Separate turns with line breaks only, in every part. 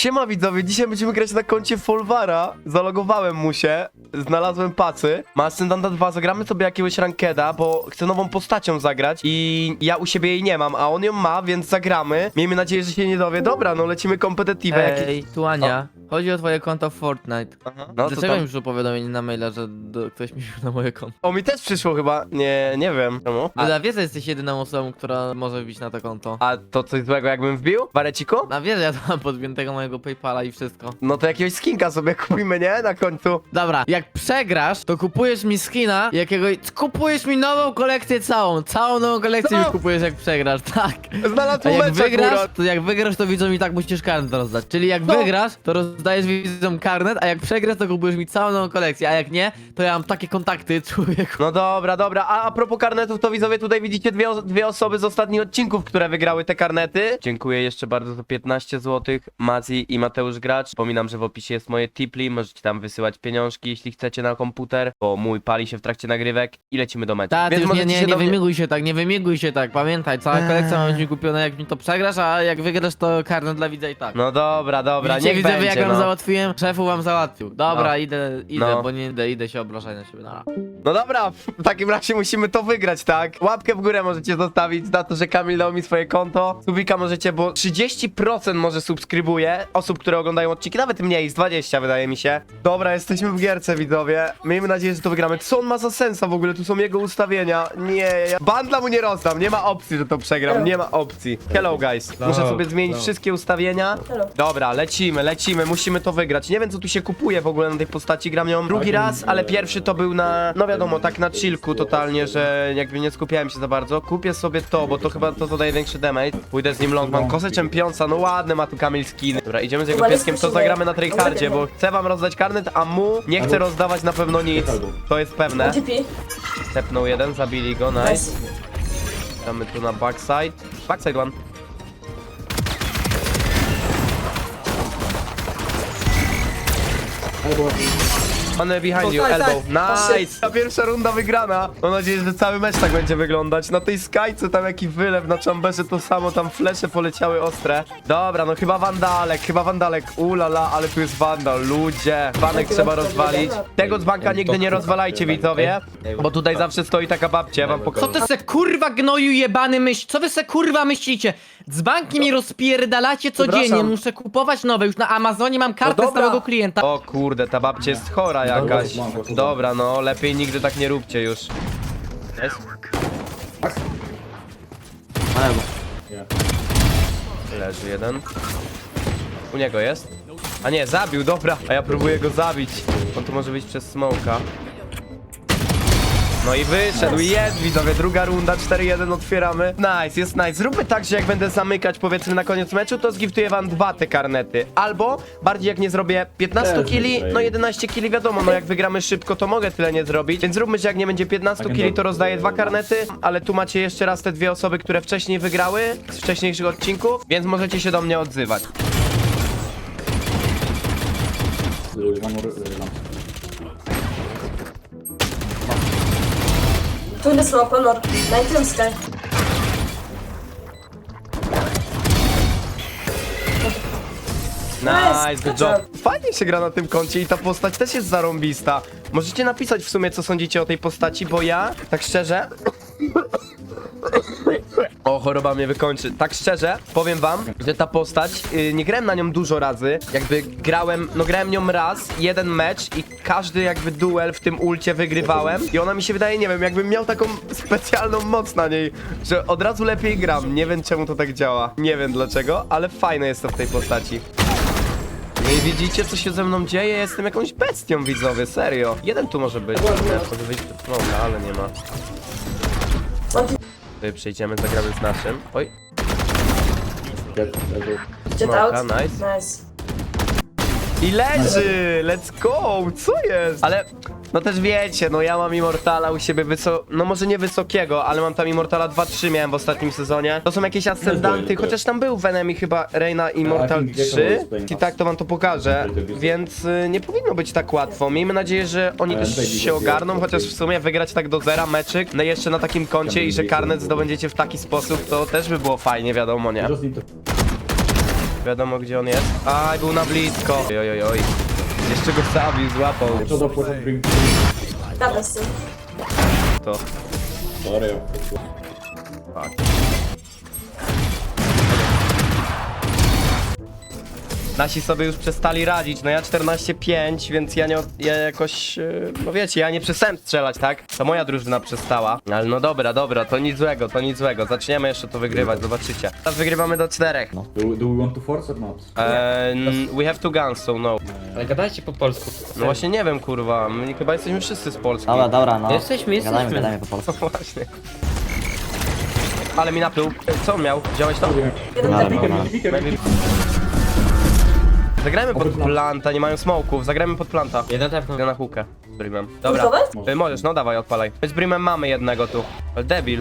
Siema widzowie, dzisiaj będziemy grać na koncie Folwara. Zalogowałem mu się, znalazłem pacy. Ma Ascendanta 2, zagramy sobie jakiegoś rankeda, bo chcę nową postacią zagrać i ja u siebie jej nie mam, a on ją ma, więc zagramy. Miejmy nadzieję, że się nie dowie. Dobra, no lecimy jakieś.
Ej, tu Ania, chodzi o twoje konto w Fortnite.
Aha. No to
Dlaczego
tam...
mi już powiadomienie na maila, że do, ktoś mi wziął na moje konto?
O, mi też przyszło chyba, nie, nie wiem. Czemu? A,
Ale wiesz, że jesteś jedyną osobą, która może wbić na to konto.
a to coś złego jakbym wbił? Wareciku?
Na wiesz, ja to mam podpiętego mojego Paypala i wszystko.
No to jakiegoś skinka sobie kupimy, nie? Na końcu.
Dobra, jak przegrasz, to kupujesz mi skina jakiegoś... Kupujesz mi nową kolekcję całą. Całą nową kolekcję
Co?
mi kupujesz jak przegrasz, tak. A
Znalazłem
jak
mecz
wygrasz,
akurat.
to jak wygrasz, to widzom i tak musisz karnet rozdać. Czyli jak
No.
wygrasz, to rozdajesz widzom karnet, a jak przegrasz, to kupujesz mi całą nową kolekcję, a jak nie, to ja mam takie kontakty, człowieku.
No dobra, dobra. A, a propos karnetów, to widzowie tutaj widzicie dwie, o- dwie osoby z ostatnich odcinków, które wygrały te karnety. Dziękuję jeszcze bardzo za 15 zł. Mazi i Mateusz Gracz. Przypominam, że w opisie jest moje tipli. Możecie tam wysyłać pieniążki, jeśli chcecie na komputer, bo mój pali się w trakcie nagrywek i lecimy do meczu.
Ta, ty
Więc
nie,
możecie
nie,
się
nie
do mnie-
wymiguj się tak, nie wymiguj się tak, pamiętaj, cała kolekcja ma być mi kupiona jak mi to przegrasz, a jak wygrasz to karnet dla widza i tak.
No dobra, dobra,
Widzicie,
niech
widzowie,
będzie,
jak wam
no.
załatwiłem? Szefu wam załatwił. Dobra,
No.
idę, idę,
No.
bo nie idę, idę się obrażać na siebie. Nara.
No dobra, w takim razie musimy to wygrać, tak? Łapkę w górę możecie zostawić za to, że Kamil dał mi swoje konto. Subika możecie, bo 30% może subskrybuje osób, które oglądają odcinki, nawet mniej, z 20 wydaje mi się. Dobra, jesteśmy w gierce, widzowie. Miejmy nadzieję, że to wygramy. Co on ma za sensa w ogóle? Tu są jego ustawienia. Nie, ja bandla mu nie rozdam. Nie ma opcji, że to przegram. Nie ma opcji. Hello, guys. Muszę sobie zmienić wszystkie ustawienia. Dobra, lecimy, lecimy. Musimy to wygrać. Nie wiem, co tu się kupuje w ogóle na tej postaci. Gram ją drugi raz, ale pierwszy to był na, no wiadomo, tak na chillku totalnie, że jakby nie skupiałem się za bardzo. Kupię sobie to, bo to chyba to zadaje większy damage. Pójdę z nim long, mam kosę czempionsa, no ładne ma tu Kamil skin. Dobra, idziemy z jego
Chyba
pieskiem, to zagramy na tryhardzie, bo chcę wam rozdać karnet, a mu nie chcę rozdawać na pewno nic. To jest pewne.
TP.
Tepnął jeden, zabili go, nice.
Nice.
Damy tu na backside. Backside one. One behind you, elbow.
tak.
Nice! Ta pierwsza runda wygrana. Mam nadzieję, że cały mecz tak będzie wyglądać. Na tej skajce tam jaki wylew, na chamberze to samo, tam flesze poleciały ostre. Dobra, no chyba wandalek, chyba wandalek. Ulala, ale tu jest wandal, ludzie. Banek trzeba rozwalić. Tego z banka nigdy nie rozwalajcie, widzowie. Bo tutaj zawsze stoi taka babcia, ja wam
Co
pokażę.
ty se kurwa gnoju jebany myśl? Co wy se kurwa myślicie? Dzbanki mi rozpierdalacie codziennie,
Przepraszam.
muszę kupować nowe. Już na Amazonie mam kartę
No dobra.
stałego klienta.
O kurde, ta babcia jest chora jakaś. Dobra, no lepiej nigdy tak nie róbcie już. Jest? Leży jeden. U niego jest? A nie, zabił, dobra. A ja próbuję go zabić. On tu może być przez smoka. No i wyszedł, jest widzowie, druga runda, 4-1 otwieramy. Nice, jest nice. Zróbmy tak, że jak będę zamykać powiedzmy na koniec meczu, to zgiftuję wam dwa te karnety. Albo, bardziej jak nie zrobię 15 kili, no 11 kili wiadomo, no jak wygramy szybko, to mogę tyle nie zrobić. Więc zróbmy, że jak nie będzie 15 kili, to rozdaję dwa karnety, ale tu macie jeszcze raz te dwie osoby, które wcześniej wygrały z wcześniejszych odcinków, więc możecie się do mnie odzywać.
Tu jest slow, honor. Na tym sky.
Nice,
Nice,
good
good
job. Fajnie się gra na tym koncie i ta postać też jest zarąbista. Możecie napisać w sumie, co sądzicie o tej postaci, bo ja, tak szczerze... O, choroba mnie wykończy. Tak szczerze, powiem wam, że ta postać, yy, nie grałem na nią dużo razy. Jakby grałem, no grałem nią raz, jeden mecz i każdy jakby duel w tym ulcie wygrywałem. I ona mi się wydaje, nie wiem, jakbym miał taką specjalną moc na niej, że od razu lepiej gram. Nie wiem czemu to tak działa. Nie wiem dlaczego, ale fajne jest to w tej postaci. No i widzicie, co się ze mną dzieje? Jestem jakąś bestią, widzowie, serio. Jeden tu może być, nie? Może przed smoka, ale nie ma. Tutaj przejdziemy, zagramy z naszym. Oj,
jet
Smoka,
out.
nice.
Nice.
i leży! Let's go! Co jest? Ale, no też wiecie, no ja mam Immortala u siebie wyso... No może nie wysokiego, ale mam tam Immortala 2-3 miałem w ostatnim sezonie. To są jakieś ascendanty, chociaż tam był w Enemy chyba Reina Immortal 3. I tak to wam to pokażę, więc y, nie powinno być tak łatwo. Miejmy nadzieję, że oni też się ogarną, chociaż w sumie wygrać tak do zera meczyk, no jeszcze na takim koncie i że karnet zdobędziecie w taki sposób, to też by było fajnie, wiadomo, nie? Wiadomo gdzie on jest. Aj, był na blisko. Oj, oj, oj. Jeszcze go zabił, złapał.
Co do płatu bring
Dobra, z tym.
To.
Sorry.
Fuck. Nasi sobie już przestali radzić, no ja 14-5, więc ja nie, ja jakoś, yy, no wiecie, ja nie przestałem strzelać, tak? To moja drużyna przestała. Ale no dobra, dobra, to nic złego, to nic złego. Zaczniemy jeszcze to wygrywać, zobaczycie. Teraz wygrywamy do czterech.
Do, do we want to force or not?
Eee, we have two guns, so no.
Ale gadajcie po polsku.
No właśnie nie wiem, kurwa, my chyba jesteśmy wszyscy z Polski.
Dobra, dobra, no.
Jesteśmy, jesteśmy.
Gadajmy, gadajmy po polsku.
No właśnie. Ale mi napluł. Co on miał? Wziąłeś to?
Dobra, dobra.
Maybe. Zagrajmy pod planta, nie mają smoków, zagrajmy pod planta.
Jeden tepnął.
Na hukę z Brimem. Dobra.
Gotowe?
Y, Możesz, no dawaj, odpalaj. My z Brimem mamy jednego tu. Ale debil.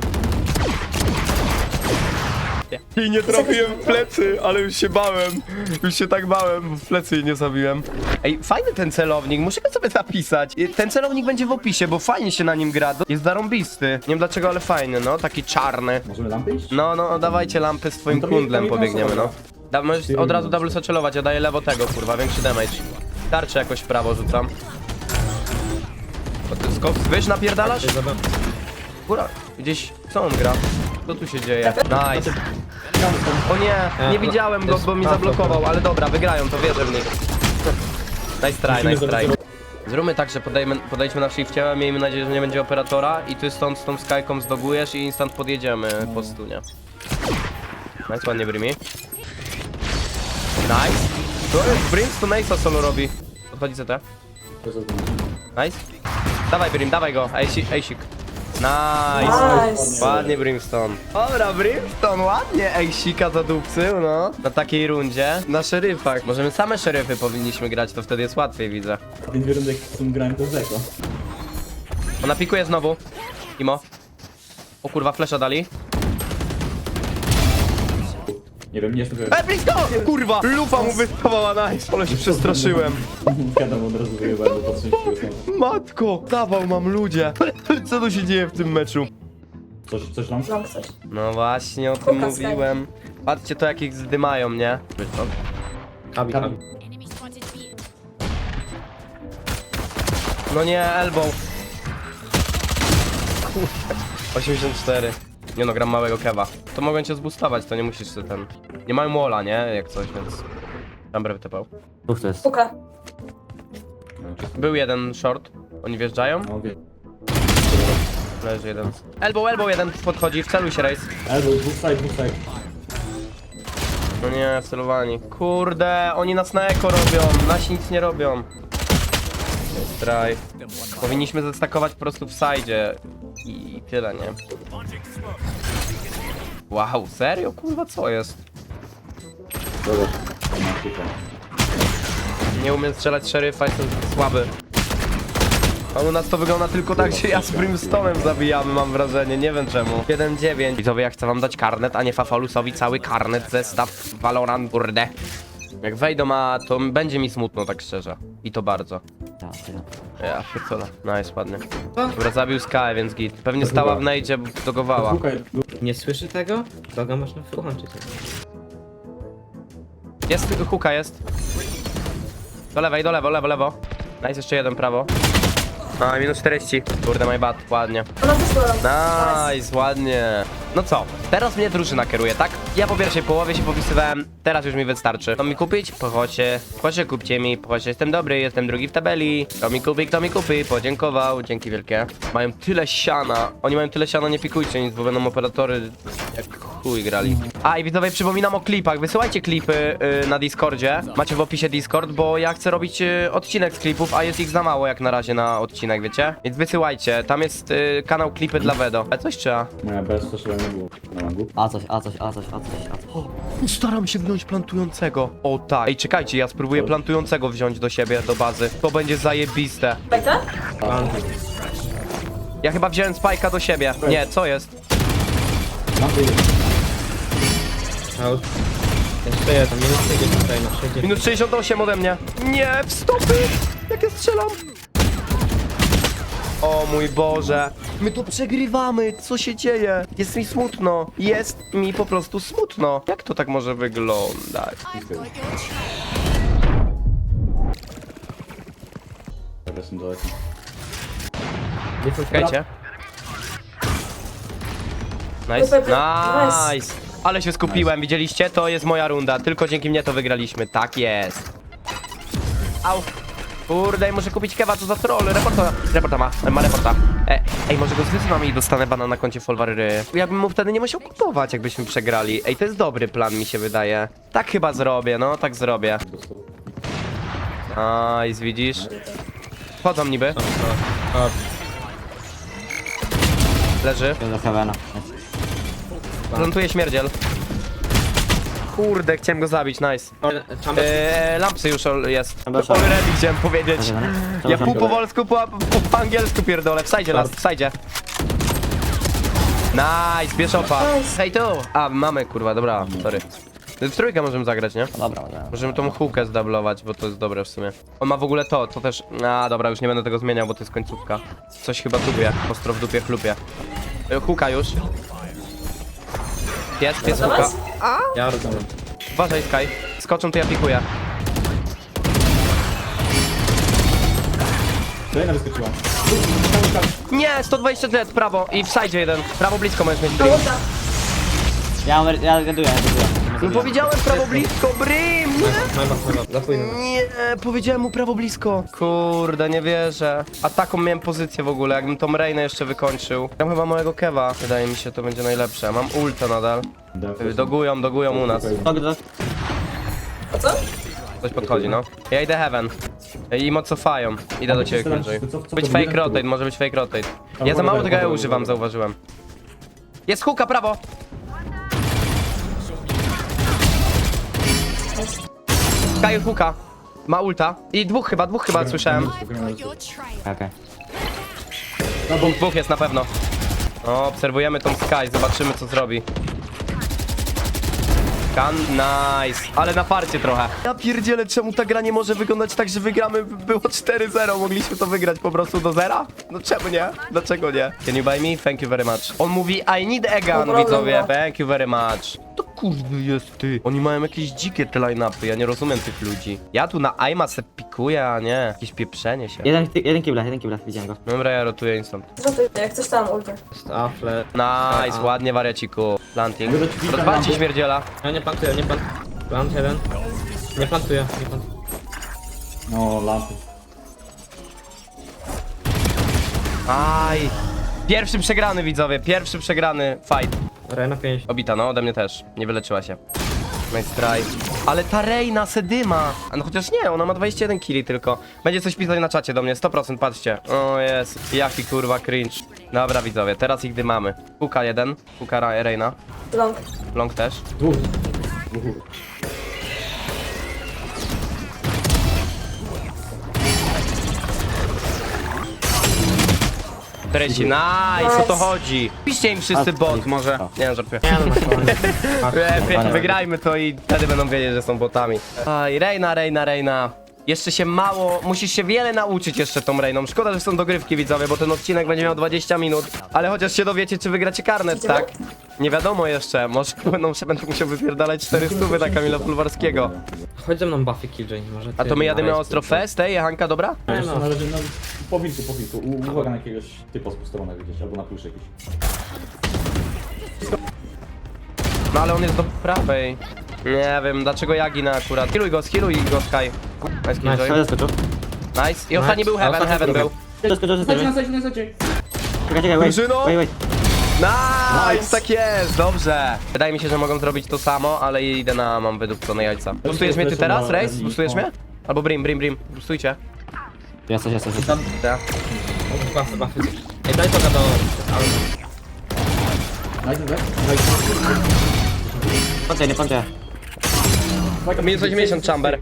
I nie trafiłem w plecy, ale już się bałem. Już się tak bałem, bo w plecy jej nie zabiłem. Ej, fajny ten celownik, muszę go sobie zapisać. Y, Ten celownik będzie w opisie, bo fajnie się na nim gra. Jest zarąbisty. Nie wiem dlaczego, ale fajny, no. Taki czarny.
Możemy lampy iść?
No, no, dawajcie lampy z twoim
No to
kundlem, pobiegniemy, no. Da, możesz od razu double satchelować, ja daję lewo tego, kurwa, większy damage. Tarczę jakoś w prawo rzucam. Skok, wyż napierdalasz? Góra, gdzieś, co on gra? Co tu się dzieje? Nice. O nie, nie widziałem go, bo mi zablokował, ale dobra, wygrają, to wierzę w nich. Nice try, nice try. Zróbmy tak, że podejmy, podejdźmy na shifcie, miejmy nadzieję, że nie będzie operatora i ty stąd z tą skyką zdogujesz i instant podjedziemy po stunie. Nice, ładnie Brimi. Nice. To jest Brim, to Nace'a solo robi. Podchodzi CT. Nice. Dawaj Brim, dawaj go. Ejsik. Nice.
Nice.
Ładnie Brimstone. Dobra, Brimstone, ładnie Ejsika zadupcył, no. Na takiej rundzie. Na szeryfach. Możemy same szeryfy powinniśmy grać, to wtedy jest łatwiej, widzę.
Ten wyrądek, w którym grałem to zeko.
Ona pikuje znowu. Imo. O kurwa, flesza dali.
Nie wiem, nie jestem pewien.
E, blisko! Kurwa! Lufa mu wyspawała, nice. Ale się przestraszyłem.
Gadam od razu wyjebałem, bo patrzę się
Matko! Dawał mam ludzie. Co tu się dzieje w tym meczu?
Coś, coś
coś.
No właśnie, o tym
Kuka
mówiłem. Patrzcie to jak ich zdymają, nie?
Kabi, kabi.
No nie, elbow. Kurde. 84. Nie no, gram małego kewa. To mogę cię zbustować, to nie musisz się ten... Nie mają walla, nie? Jak coś, więc... Chamber wytypał.
Dwóch to jest.
Puka.
Był jeden short. Oni wjeżdżają.
No wiem.
Leży jeden. Elbow, elbow jeden podchodzi, wceluj się race.
Elbow, dwóch side, dwóch side.
No nie, celowani. Kurde, oni nas na eko robią, nasi nic nie robią. Try. Powinniśmy zestakować po prostu w sajdzie. Tyle, nie? Wow, serio? Kurwa, co jest? Nie umiem strzelać szeryfa, jestem słaby. A u nas to wygląda tylko tak, że ja z Brimstone'em zabijamy, mam wrażenie, nie wiem czemu. 1-9. Widzowie, ja chcę wam dać karnet, a nie Fafolusowi cały karnet, zestaw, Valorant, kurde. Jak wejdą, a to będzie mi smutno, tak szczerze. I to bardzo.
Ja, tyle.
Ja pierdolę. Nice, ładnie. Dobra, zabił Sky, więc git. Pewnie stała w nejdzie, bo dogowała.
Dwóch,
Nie słyszy tego? Kogo można wyłączyć?
Jest, huka jest. Do lewej, do lewo, lewo, lewo. Nice, jeszcze jeden prawo. A, minus 40. Kurde, my bad, ładnie.
Ona też była.
Nice, ładnie. No co, teraz mnie drużyna kieruje, tak? Ja po pierwszej połowie się popisywałem, teraz już mi wystarczy. To mi kupić? Pochocie. Pochocie kupcie mi, pochocie jestem dobry, jestem drugi w tabeli. Kto mi kupi, kto mi kupi, podziękował, dzięki wielkie. Mają tyle siana, oni mają tyle siana, nie pikujcie nic, bo będą operatory jak chuj grali. A i widzowie, przypominam o klipach, wysyłajcie klipy y, na Discordzie, macie w opisie Discord, bo ja chcę robić y, odcinek z klipów, a jest ich za mało jak na razie na odcinek, wiecie? Więc wysyłajcie, tam jest y, kanał klipy dla Wedo. Ale coś trzeba.
Moja bez to nie było.
A coś, a coś, a coś, a coś, a coś.
Staram się gnąć plantującego. O tak. Ej, czekajcie, ja spróbuję plantującego wziąć do siebie, do bazy. To będzie zajebiste.
Beka?
Ja chyba wziąłem spajka do siebie. Nie, co jest?
Out. Jeszcze jeden, minus 60 tutaj na 60.
Minus 68 ode mnie. Nie, w stopy! Jak ja strzelam. O mój Boże. My to przegrywamy, co się dzieje? Jest mi smutno. Jest mi po prostu smutno. Jak to tak może wyglądać?
Daleko.
Czekajcie. Nice, nice. Ale się skupiłem, widzieliście? To jest moja runda. Tylko dzięki mnie to wygraliśmy. Tak jest. Au. Kurde, muszę kupić kewa, co za troll. Reporta, reporta ma, ma reporta. E, ej, może go zwyzywam i dostanę bana na koncie Folwary. Ja bym mu wtedy nie musiał kupować, jakbyśmy przegrali. Ej, to jest dobry plan, mi się wydaje. Tak chyba zrobię, no, tak zrobię. Nice, widzisz? Wchodzą niby. Leży.
Do Heavena.
Plantuje śmierdziel. Kurde, chciałem go zabić, nice. Eee, lampsy już ol- jest.
Dobra.
Already chciałem powiedzieć. Ja pół po polsku, pół, pół po angielsku pierdolę. Wstajdzie last, wstajdzie. Nice, bieszopa.
Nice.
Hej tu. A, mamy kurwa, dobra, sorry. W trójkę możemy zagrać, nie?
Dobra, dobra.
Możemy tą hukę zdublować, bo to jest dobre w sumie. On ma w ogóle to, to też... A, dobra, już nie będę tego zmieniał, bo to jest końcówka. Coś chyba tubie, ostro w dupie chlupie. E, Huka już. Jest, jest
Do
huka.
was?
Ja rozumiem.
Uważaj, Sky. Skoczą, to ja pikuję.
Kolejna wyskoczyła.
Nie, 120 Z, prawo i w side jeden. Prawo blisko możesz mieć.
Ja, ja gaduję, ja gaduję.
No powiedziałem prawo blisko, Brim! Nie! Powiedziałem mu prawo blisko. Kurde, nie wierzę. A taką miałem pozycję w ogóle, jakbym tą Reynę jeszcze wykończył. Ja mam chyba małego kewa. Wydaje mi się, to będzie najlepsze. Mam ulta nadal. Dogują, dogują u nas.
Dog.
O co?
Ktoś podchodzi, no. Ja idę heaven. I mo cofają. Idę do ciebie,
co
Być fake rotate, może być fake rotate.
A,
Ja za mało tego
dobra,
używam, zauważyłem. Jest huka, prawo! Kaju huka. Ma ulta. I dwóch chyba, dwóch chyba słyszałem.
Okej.
Dwóch, dwóch jest na pewno. O, obserwujemy tą Sky, zobaczymy co zrobi. Kan, nice. Ale na farcie trochę. Ja pierdzielę, czemu ta gra nie może wyglądać tak, że wygramy, było 4-0, mogliśmy to wygrać po prostu do zera? No czemu nie? Dlaczego nie? Can you buy me? Thank you very much. On mówi, I need a gun,
No
widzowie.
no.
Thank you very much. Kurde jest ty. Oni mają jakieś dzikie te line-upy, ja nie rozumiem tych ludzi. Ja tu na Aima se pikuję, a nie. Jakieś pieprzenie się.
Jeden, jeden kibla, jeden kibla, widziałem go.
Dobra, ja rotuję instant.
Zrotuj, jak coś tam ulta.
Afle.
Nice, ładnie wariaciku. Planting. Rozwalcie śmierdziela.
Ja nie plantuję, nie plan... Plant jeden. Nie plantuję, nie plantuję.
No, lampy.
Aj. Pierwszy przegrany widzowie, pierwszy przegrany fight.
Rena 5.
Obita, no ode mnie też. Nie wyleczyła się. Nice try. Ale ta Reina Sedyma. A no chociaż nie, ona ma 21 killi tylko. Będzie coś pisać na czacie do mnie, 100% patrzcie. O jest, jaki kurwa cringe. Dobra widzowie, teraz ich dymamy. Kuka jeden, Kuka Reina.
Long.
Long też.
Dwóch. Dwóch.
Trzeci, nice, o to chodzi. Piszcie im wszyscy bot, może. Nie wiem, żartuję.
Nie no, koniec.
Lepiej, wygrajmy to i wtedy będą wiedzieć, że są botami. Aj, Reina, Reina, Reina. Jeszcze się mało, musisz się wiele nauczyć jeszcze tą Reiną. Szkoda, że są dogrywki widzowie, bo ten odcinek będzie miał 20 minut. Ale chociaż się dowiecie, czy wygracie karnet, tak? Nie wiadomo jeszcze, może będą, będę musiał wypierdalać 400 na Kamila Fulwarskiego.
Chodź ze mną Buffy Killjoy, może
A
ty
to my jadymy
na
ostro fest, ej, Hanka, dobra?
Nie
Wiesz co,
no.
na razie, no, po wilku, po wilku. U- Uwaga na jakiegoś typa spustowanego gdzieś, albo na plusz jakiś.
No ale on jest do prawej. Nie wiem, dlaczego ja ginę akurat. Healuj go, healuj go, Sky. Nice,
Nice.
Killjoy.
Heaven skoczył.
Nice. I ostatni był
A
Heaven, Heaven
był.
Skoczył, skoczył, skoczył. Czekaj, czekaj, wait.
Drużyno?
Wait, wait.
Nice, tak jest, dobrze. Wydaje mi się, że mogą zrobić to samo, ale idę na mam wydupcone jajca. Boostujesz mnie ty teraz, Race? Boostujesz mnie? Albo Brim, Brim, Brim. Boostujcie.
Jest coś, jest coś. jest coś.
Ja.
Buffy, Buffy. Ej, daj to do...
Nice, nice.
Plantuję, nie plantuję.
Minus 80 chamber.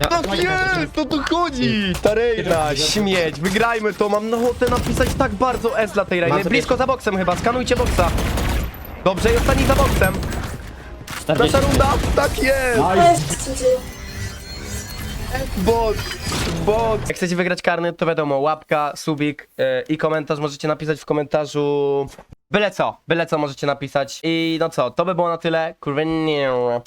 Ja,
Tak jest, to tu chodzi! Ta Reina, śmieć, wygrajmy to, mam ochotę napisać tak bardzo S dla tej.
Bardzo
Blisko za boksem chyba, skanujcie boksa. Dobrze, i ostatni za boksem.
40.
Nasza runda, tak jest! Bot, bot. Jak chcecie wygrać karny, to wiadomo, łapka, subik yy, i komentarz możecie napisać w komentarzu. Byle co, byle co możecie napisać. I no co, to by było na tyle. Kurwa, nie.